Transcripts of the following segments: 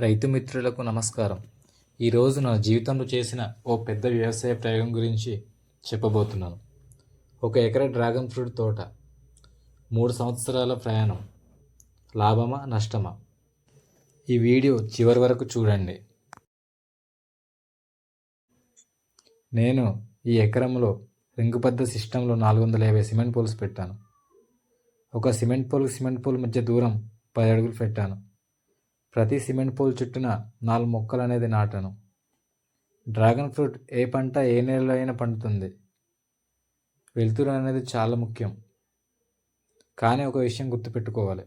రైతు మిత్రులకు నమస్కారం. ఈరోజు నా జీవితంలో చేసిన ఓ పెద్ద వ్యవసాయ ప్రయోగం గురించి చెప్పబోతున్నాను. ఒక ఎకరా డ్రాగన్ ఫ్రూట్ తోట మూడు సంవత్సరాల ప్రయాణం లాభమా నష్టమా? ఈ వీడియో చివరి వరకు చూడండి. నేను ఈ ఎకరంలో రింగుపద్ద సిస్టంలో నాలుగు వందల యాభై సిమెంట్ పోల్స్ పెట్టాను. ఒక సిమెంట్ పోల్ సిమెంట్ పోల్ మధ్య దూరం పది అడుగులు పెట్టాను. ప్రతి సిమెంట్ పోల్ చుట్టూన నాలుగు మొక్కలు అనేది నాటాను. డ్రాగన్ ఫ్రూట్ ఏ పంట ఏ నెలలో అయినా పండుతుంది. వెలుతురు అనేది చాలా ముఖ్యం. కానీ ఒక విషయం గుర్తుపెట్టుకోవాలి.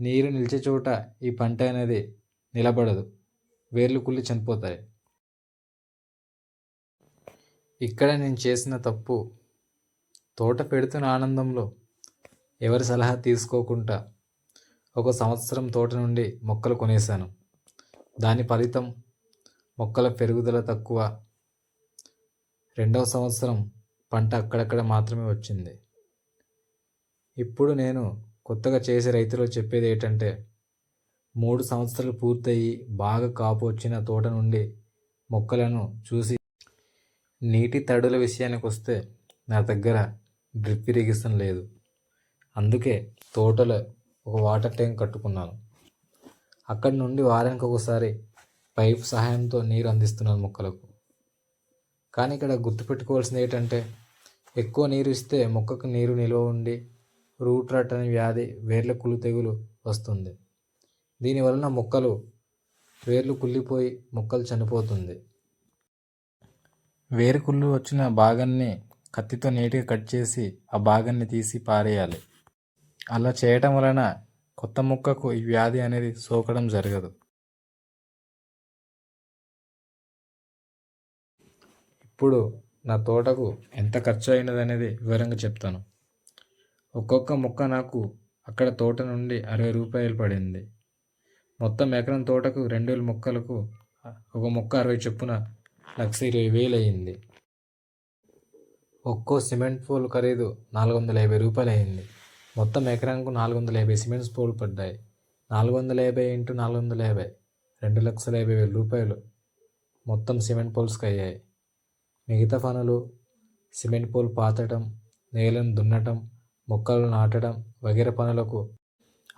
నీరు నిలిచే చోట ఈ పంట అనేది నిలబడదు. వేర్లు కుళ్ళి చనిపోతాయి. ఇక్కడ నేను చేసిన తప్పు తోట పెడుతున్న ఆనందంలో ఎవరి సలహా తీసుకోకుండా ఒక సంవత్సరం తోట నుండి మొక్కలు కొనేశాను. దాని ఫలితం మొక్కల పెరుగుదల తక్కువ. రెండవ సంవత్సరం పంట అక్కడక్కడ మాత్రమే వచ్చింది. ఇప్పుడు నేను కొత్తగా చేసే రైతులు చెప్పేది ఏంటంటే మూడు సంవత్సరాలు పూర్తయి బాగా కాపు వచ్చిన తోట నుండి మొక్కలను చూసి నీటి తడుల విషయానికి వస్తే నా దగ్గర డ్రిప్ ఇరిగేషన్ లేదు. అందుకే తోటలో ఒక వాటర్ ట్యాంక్ కట్టుకున్నాను. అక్కడి నుండి వారానికి ఒకసారి పైప్ సహాయంతో నీరు అందిస్తున్నాను మొక్కలకు. కానీ ఇక్కడ గుర్తుపెట్టుకోవాల్సింది ఏంటంటే ఎక్కువ నీరు ఇస్తే మొక్కకు నీరు నిల్వ ఉండి రూట్ రట్ అనే వ్యాధి వేర్ల కుళ్ళు తెగులు వస్తుంది. దీనివలన మొక్కలు వేర్లు కుళ్ళిపోయి మొక్కలు చనిపోతుంది. వేరు కుళ్ళు వచ్చిన భాగాన్ని కత్తితో నీట్గా కట్ చేసి ఆ భాగాన్ని తీసి పారేయాలి. అలా చేయటం వలన కొత్త మొక్కకు ఈ వ్యాధి అనేది సోకడం జరగదు. ఇప్పుడు నా తోటకు ఎంత ఖర్చు అయినది అనేది వివరంగా చెప్తాను. ఒక్కొక్క మొక్క నాకు అక్కడ తోట నుండి అరవై రూపాయలు పడింది. మొత్తం ఎకరం తోటకు రెండు వేల మొక్కలకు ఒక మొక్క అరవై చొప్పున లక్ష ఇరవై వేలు అయ్యింది ఒక్కో సిమెంట్ పోల్ ఖరీదు నాలుగు వందల యాభై రూపాయలు అయింది. మొత్తం ఎకరానికి నాలుగు వందల యాభై సిమెంట్స్ పోల్ పడ్డాయి. నాలుగు వందల యాభై ఇంటూ నాలుగు వందల యాభై రెండు లక్షల యాభై వేల రూపాయలు మొత్తం సిమెంట్ పోల్స్కి అయ్యాయి. మిగతా పనులు సిమెంట్ పోల్ పాతటం నేలను దున్నటం మొక్కలు నాటడం వగైరా పనులకు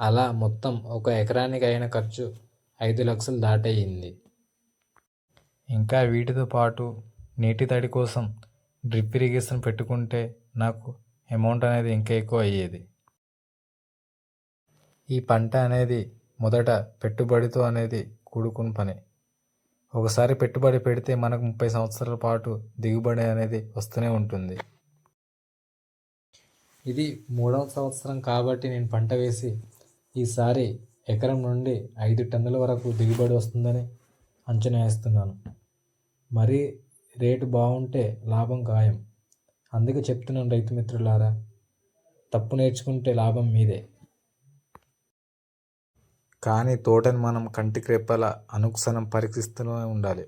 అలా మొత్తం ఒక ఎకరానికి అయిన ఖర్చు ఐదు లక్షలు దాటయింది. ఇంకా వీటితో పాటు నీటి తడి కోసం డ్రిప్ ఇరిగేషన్ పెట్టుకుంటే నాకు అమౌంట్ అనేది ఇంకా ఎక్కువ అయ్యేది. ఈ పంట అనేది మొదట పెట్టుబడితో అనేది కూడుకున్న పని. ఒకసారి పెట్టుబడి పెడితే మనకు ముప్పై సంవత్సరాల పాటు దిగుబడి అనేది వస్తూనే ఉంటుంది. ఇది మూడవ సంవత్సరం కాబట్టి నేను పంట వేసి ఈసారి ఎకరం నుండి ఐదు టన్నుల వరకు దిగుబడి వస్తుందని అంచనా వేస్తున్నాను. మరీ రేటు బాగుంటే లాభం ఖాయం. అందుకే చెప్తున్నాను రైతు మిత్రులారా తప్పు నేర్చుకుంటే లాభం మీదే. కానీ తోటని మనం కంటికి రెప్పల అనుక్షణం పరీక్షిస్తూనే ఉండాలి.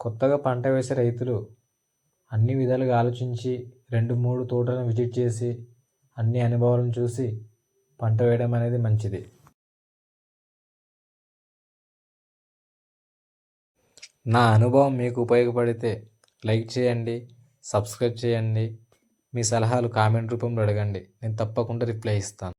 కొత్తగా పంట వేసే రైతులు అన్ని విధాలుగా ఆలోచించి రెండు మూడు తోటలను విజిట్ చేసి అన్ని అనుభవాలను చూసి పంట వేయడం అనేది మంచిది. నా అనుభవం మీకు ఉపయోగపడితే లైక్ చేయండి సబ్స్క్రైబ్ చేయండి. మీ సలహాలు కామెంట్ రూపంలో అడగండి. నేను తప్పకుండా రిప్లై ఇస్తాను.